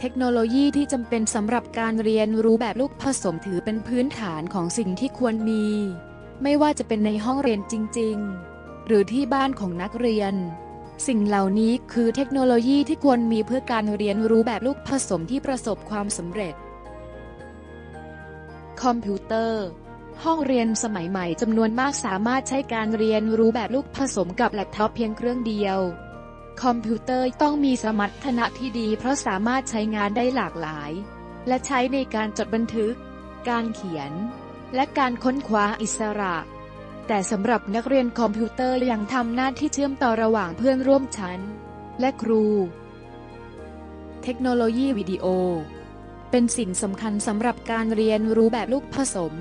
เทคโนโลยีที่จำเป็นสำหรับการเรียนรู้แบบลูกผสมถือเป็นพื้นฐานของสิ่งที่ควรมี ไม่ว่าจะเป็นในห้องเรียนจริง ๆ หรือที่บ้านของนักเรียน สิ่งเหล่านี้คือเทคโนโลยีที่ควรมีเพื่อการเรียนรู้แบบลูกผสมที่ประสบความสำเร็จ คอมพิวเตอร์ห้องเรียนสมัยใหม่จำนวนมากสามารถใช้การเรียนรู้แบบลูกผสมกับแล็ปท็อปเพียงเครื่องเดียว คอมพิวเตอร์ต้องมีสมรรถนะที่ดี เพราะสามารถใช้งานได้หลากหลาย และใช้ในการจดบันทึก การเขียน และการค้นคว้าอิสระ แต่สำหรับนักเรียนคอมพิวเตอร์ยังทำหน้าที่เชื่อมต่อระหว่างเพื่อนร่วมชั้น และครู เทคโนโลยีวิดีโอ เป็นสิ่งสำคัญสำหรับการเรียนรู้แบบลูกผสม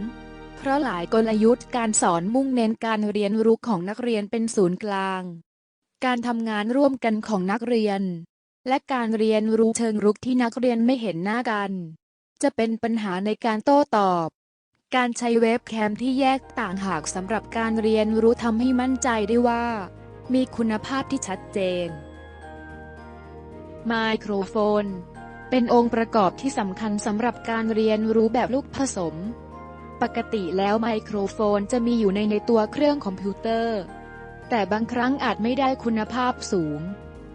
เพราะหลายกลยุทธ์การสอนมุ่งเน้นการเรียนรู้ของนักเรียนเป็นศูนย์กลาง การทำงานร่วมกันของนักเรียน และการเรียนรู้เชิงรุกที่นักเรียนไม่เห็นหน้ากัน จะเป็นปัญหาในการโต้ตอบ การใช้เว็บแคมที่แยกต่างหากสำหรับการเรียนรู้ทำให้มั่นใจได้ว่า มีคุณภาพที่ชัดเจน ไมโครโฟน เป็นองค์ประกอบที่สำคัญสำหรับการเรียนรู้แบบลูกผสม ปกติแล้วไมโครโฟนจะมีอยู่ในในตัวเครื่องคอมพิวเตอร์ แต่บางครั้งอาจไม่ได้คุณภาพสูง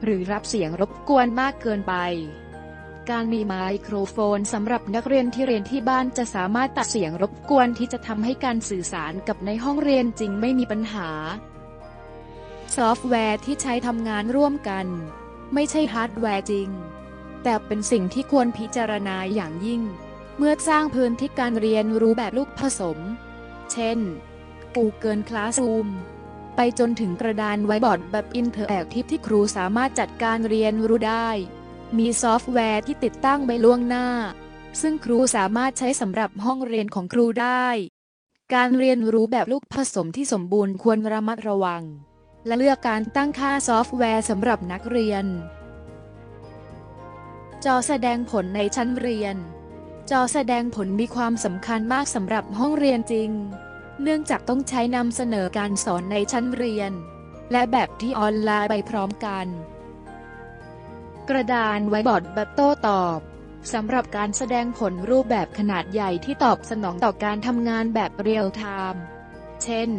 หรือรับเสียงรบกวนมากเกินไป การมีไมโครโฟนสำหรับนักเรียนที่เรียนที่บ้านจะสามารถตัดเสียงรบกวนที่จะทำให้การสื่อสารกับในห้องเรียนจริงไม่มีปัญหา ซอฟต์แวร์ที่ใช้ทำงานร่วมกัน ไม่ใช่ฮาร์ดแวร์จริง แต่เป็นสิ่งที่ควรพิจารณาอย่างยิ่ง เมื่อสร้างพื้นที่การเรียนรู้แบบลูกผสม เช่น Google Classroom ไปจนถึงกระดานไวบอร์ดแบบอินเทอร์แอคทีฟที่ครูสามารถจัดการเรียนรู้ได้ มีซอฟต์แวร์ที่ติดตั้งไปล่วงหน้า ซึ่งครูสามารถใช้สำหรับห้องเรียนของครูได้ การเรียนรู้แบบลูกผสมที่สมบูรณ์ควรระมัดระวัง และเลือกการตั้งค่าซอฟต์แวร์สำหรับนักเรียน จอแสดงผลในชั้นเรียน จอแสดงผลมีความสำคัญมากสำหรับห้องเรียนจริง เนื่องจากต้องใช้นำเสนอการสอนในชั้นเรียน และแบบที่ออนไลน์ไปพร้อมกัน กระดานไวบอร์ดแบบโต้ตอบสำหรับการแสดงผลรูปแบบขนาดใหญ่ที่ตอบสนองต่อการทำงานแบบเรียลไทม์เช่น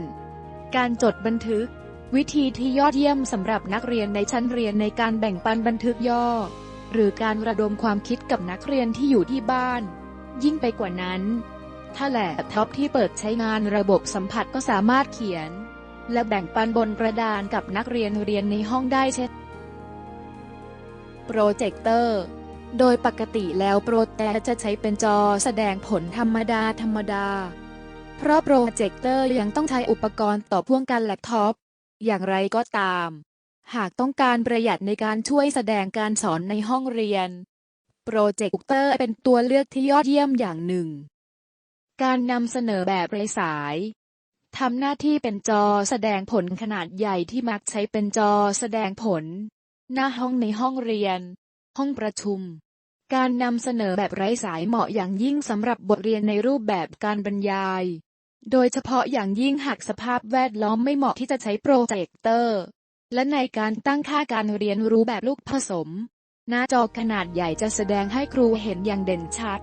การจดบันทึก วิธีที่ยอดเยี่ยมสำหรับนักเรียนในชั้นเรียนในการแบ่งปันบันทึกย่อ หรือการระดมความคิดกับนักเรียนที่อยู่ที่บ้าน ยิ่งไปกว่านั้น ถ้าแล็ปท็อปที่เปิดใช้งานระบบสัมผัสก็สามารถเขียน และแบ่งปันบนกระดานกับนักเรียนเรียนในห้องได้เช่นโปรเจคเตอร์ โดยปกติแล้วโปรเจคเตอร์จะใช้เป็นจอแสดงผลธรรมดาธรรมดา เพราะโปรเจคเตอร์ยังต้องใช้อุปกรณ์ต่อพ่วงกันแล็ปท็อป อย่างไรก็ตาม หากต้องการประหยัดในการช่วยแสดงการสอนในห้องเรียน โปรเจคเตอร์เป็นตัวเลือกที่ยอดเยี่ยมอย่างหนึ่ง การนำเสนอแบบไร้สายทำหน้าที่เป็นจอแสดงผลขนาดใหญ่ที่มักใช้เป็นจอแสดงผล หน้าห้องในห้องเรียน ห้องประชุม การนำเสนอแบบไร้สายเหมาะอย่างยิ่งสำหรับบทเรียนในรูปแบบการบรรยาย โดยเฉพาะอย่างยิ่งหากสภาพแวดล้อมไม่เหมาะที่จะใช้โปรเจคเตอร์ และในการตั้งค่าการเรียนรู้แบบลูกผสม หน้าจอขนาดใหญ่จะแสดงให้ครูเห็นอย่างเด่นชัด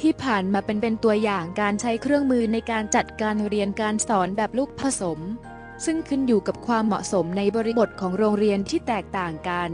ที่ผ่านมาเป็นเป็นตัวอย่างการใช้เครื่องมือในการจัดการเรียนการสอนแบบลูกผสม ซึ่งขึ้นอยู่กับความเหมาะสมในบริบทของโรงเรียนที่แตกต่างกัน